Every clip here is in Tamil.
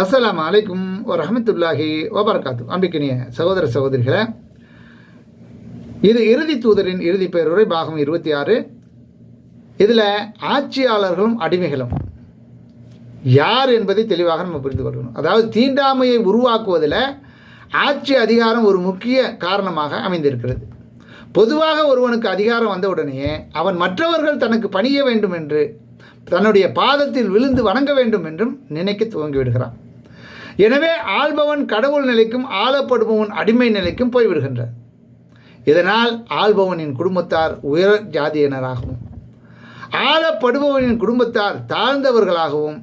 அஸ்லாம் அலைக்கும் வரஹமத்துல்லாஹி வபரகாத்து அம்பிக்கினிய சகோதர சகோதரிகளை இது இறுதி தூதரின் இறுதி பேருரை பாகம் இருபத்தி ஆறு இதில் ஆட்சியாளர்களும் அடிமைகளும். யார் என்பதை தெளிவாக நம்ம புரிந்து கொள்ளணும். அதாவது தீண்டாமையை உருவாக்குவதில் ஆட்சி அதிகாரம் ஒரு முக்கிய காரணமாக அமைந்திருக்கிறது. பொதுவாக ஒருவனுக்கு அதிகாரம் வந்தவுடனேயே அவன் மற்றவர்கள் தனக்கு பணிய வேண்டும் என்று தன்னுடைய பாதத்தில் விழுந்து வணங்க வேண்டும் என்றும் நினைக்க துவங்கிவிடுகிறான். எனவே ஆள்பவன் கடவுள் நிலைக்கும் ஆளப்படுபவன் அடிமை நிலைக்கும் போய்விடுகின்றார். இதனால் ஆள்பவனின் குடும்பத்தார் உயர் ஜாதியினராகவும் ஆளப்படுபவனின் குடும்பத்தார் தாழ்ந்தவர்களாகவும்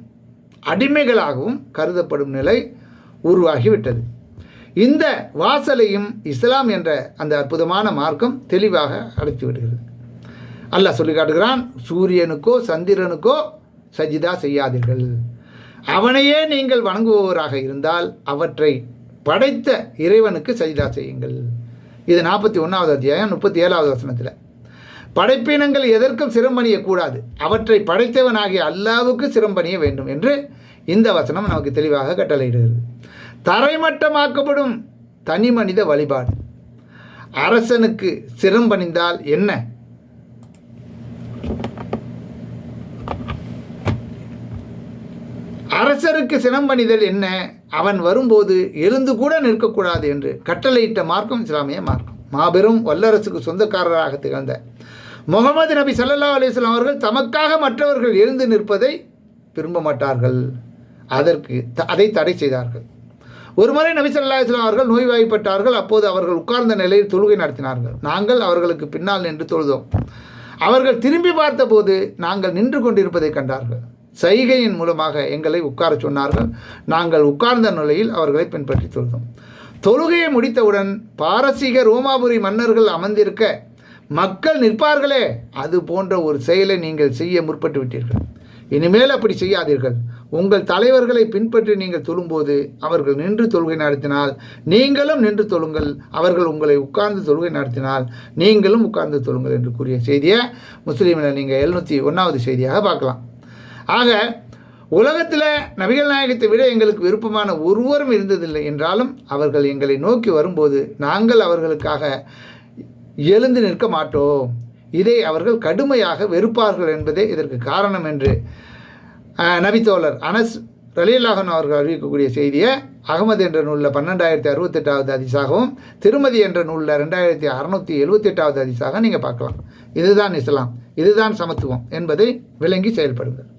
அடிமைகளாகவும் கருதப்படும் நிலை உருவாகிவிட்டது. இந்த வாசலையும் இஸ்லாம் என்ற அந்த அற்புதமான மார்க்கம் தெளிவாக அடைத்து விடுகிறது. அல்லாஹ் சொல்லி காட்டுகிறான் சூரியனுக்கோ சந்திரனுக்கோ சஜிதா செய்யாதீர்கள். அவனையே நீங்கள் வணங்குபவராக இருந்தால் அவற்றை படைத்த இறைவனுக்கு சஜிதா செய்யுங்கள். இது நாற்பத்தி ஒன்றாவது அத்தியாயம் முப்பத்தி ஏழாவது வசனத்தில். படைப்பினங்கள் எதற்கும் சிரம்பணியக்கூடாது அவற்றை படைத்தவனாகிய அல்லாவுக்கு சிரம்பணிய வேண்டும் என்று இந்த வசனம் நமக்கு தெளிவாக கட்டளையிடுகிறது. தரைமட்டமாக்கப்படும் தனி மனித வழிபாடு. அரசனுக்கு சிரம்பணிந்தால் என்ன? அரசருக்கு சினம்பணிதல் என்ன? அவன் வரும்போது எழுந்து கூட நிற்கக்கூடாது என்று கட்டளையிட்ட மார்க்கம் இஸ்லாமிய மார்க்கம். மாபெரும் வல்லரசுக்கு சொந்தக்காரராக திகழ்ந்த முகமது நபி சல்லா அலிஸ்லாம் அவர்கள் தமக்காக மற்றவர்கள் எழுந்து நிற்பதை விரும்ப மாட்டார்கள். அதற்கு த- அதை தடை செய்தார்கள். ஒருமுறை நபி சல்லா இஸ்லாம் அவர்கள் நோய்வாய்ப்பட்டார்கள். அப்போது அவர்கள் உட்கார்ந்த நிலையில் தொழுகை நடத்தினார்கள். நாங்கள் அவர்களுக்கு பின்னால் நின்று தொழுதோம். அவர்கள் திரும்பி பார்த்தபோது நாங்கள் நின்று கொண்டிருப்பதை கண்டார்கள். சைகையின் மூலமாக எங்களை உட்காரச் சொன்னார்கள். நாங்கள் உட்கார்ந்த நிலையில் அவர்களை பின்பற்றி தொழுதோம் தொழுகையை முடித்தவுடன் பாரசீக ரோமாபுரி மன்னர்கள் அமர்ந்திருக்க மக்கள் நிற்பார்களே அது போன்ற ஒரு செயலை நீங்கள் செய்ய முற்பட்டு விட்டீர்கள். இனிமேல் அப்படி செய்யாதீர்கள். உங்கள் தலைவர்களை பின்பற்றி நீங்கள் தொழும்போது அவர்கள் நின்று தொழுகை நடத்தினால் நீங்களும் நின்று தொழுங்கள். அவர்கள் உங்களை உட்கார்ந்து தொழுகை நடத்தினால் நீங்களும் உட்கார்ந்து தொழுங்கள் என்று கூறிய செய்தியை முஸ்லீமில் நீங்கள் எழுநூற்றி ஒன்றாவது செய்தியாக பார்க்கலாம். ஆக உலகத்தில் நபிகள் நாயகத்தை விட எங்களுக்கு விருப்பமான ஒருவரும் இருந்ததில்லை என்றாலும் அவர்கள் எங்களை நோக்கி வரும்போது நாங்கள் அவர்களுக்காக எழுந்து நிற்க மாட்டோம். இதை அவர்கள் கடுமையாக வெறுப்பார்கள் என்பதே இதற்கு காரணம் என்று நபித்தோழர் அனஸ் ரலீலாகன் அவர்கள் அறிவிக்கக்கூடிய செய்தியை அகமது என்ற நூலில் பன்னெண்டாயிரத்தி அறுபத்தெட்டாவது அதிசாகவும் திருமதி என்ற நூலில் ரெண்டாயிரத்தி அறநூற்றி எழுபத்தெட்டாவது அதிசாக நீங்கள் பார்க்கலாம். இதுதான் இஸ்லாம். இதுதான் சமத்துவம் என்பதை விளங்கி செயல்படுங்கள்.